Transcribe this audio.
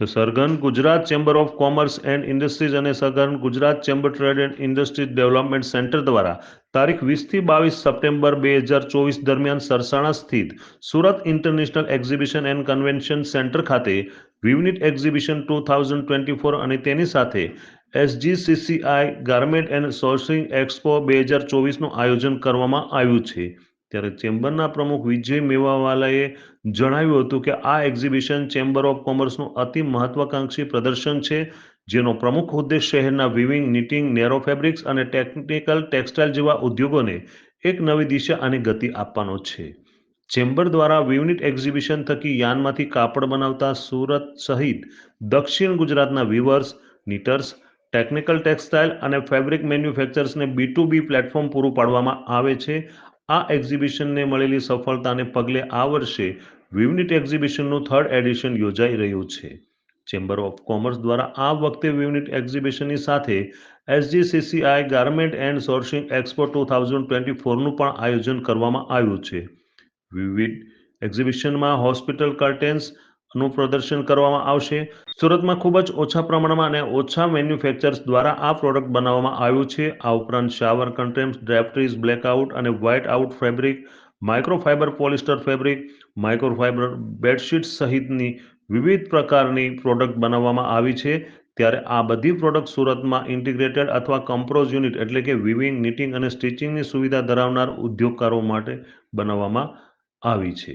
તો southern Gujarat chamber of commerce and industries અને southern Gujarat chamber trade and industries development centre દ્વારા તારીખ વીસથી બાવીસ સપ્ટેમ્બર બે હજાર ચોવીસ દરમિયાન સરસાણા સ્થિત Surat international exhibition and convention centre ખાતે Vivnit exhibition two thousand twenty four અને તેની સાથે SGCCI garment and sourcing expo બે હજાર ચોવીસનું આયોજન કરવામાં આવ્યું છે. ત્યારે ચેમ્બરના પ્રમુખ વિજય મેવાવાલાએ જણાવ્યું હતું કે આ એક્ઝિબિશન ચેમ્બર ઓફ કોમર્સનું અતિ મહત્વાકાંક્ષી પ્રદર્શન છે, જેનો પ્રમુખ ઉદ્દેશ શહેરના વિવિંગ, નિટિંગ, નેરો ફેબ્રિક્સ અને ટેકનિકલ ટેક્સટાઇલ જેવા ઉદ્યોગોને એક નવી દિશા અને ગતિ આપવાનો છે. ચેમ્બર દ્વારા વિવનિટ એક્ઝિબિશન થકી યાનમાંથી કાપડ બનાવતા સુરત સહિત દક્ષિણ ગુજરાતના વિવર્સ નીટર્સ ટેકનિકલ ટેક્સટાઇલ અને ફેબ્રિક મેન્યુફેક્ચર્સને બી ટુ બી પ્લેટફોર્મ પૂરું પાડવામાં આવે છે. આ એક્ઝિબિશનને મળેલી સફળતાને પગલે આ વર્ષે વિવનિટ એક્ઝિબિશનનું થર્ડ એડિશન યોજાઈ રહ્યું છે. ચેમ્બર ઓફ કોમર્સ દ્વારા આ વખતે વિવનિટ એક્ઝિબિશનની સાથે SGCCI garment and sourcing expo two thousand twenty ફોરનું પણ આયોજન કરવામાં આવ્યું છે. વિવિધ એક્ઝિબિશનમાં હોસ્પિટલ કર્ટેન્સ નું પ્રદર્શન કરવામાં આવશે. સુરતમાં ખૂબ જ ઓછા પ્રમાણમાં અને ઓછા મેન્યુફેક્ચર્સ દ્વારા આ પ્રોડક્ટ બનાવવામાં આવ્યું છે. આ ઉપરાંત શાવર કન્ટેમ્સ ડ્રેફ્ટ્રીઝ બ્લેકઆઉટ અને white out fabric microfibre polyester fabric microfibre bedsheet સહિતની વિવિધ પ્રકારની પ્રોડક્ટ બનાવવામાં આવી છે. ત્યારે આ બધી પ્રોડક્ટ સુરતમાં ઇન્ટિગ્રેટેડ અથવા કમ્પ્રોઝ યુનિટ એટલે કે વિવિંગ નિટિંગ અને સ્ટિચિંગની સુવિધા ધરાવનાર ઉદ્યોગકારો માટે બનાવવામાં આવી છે.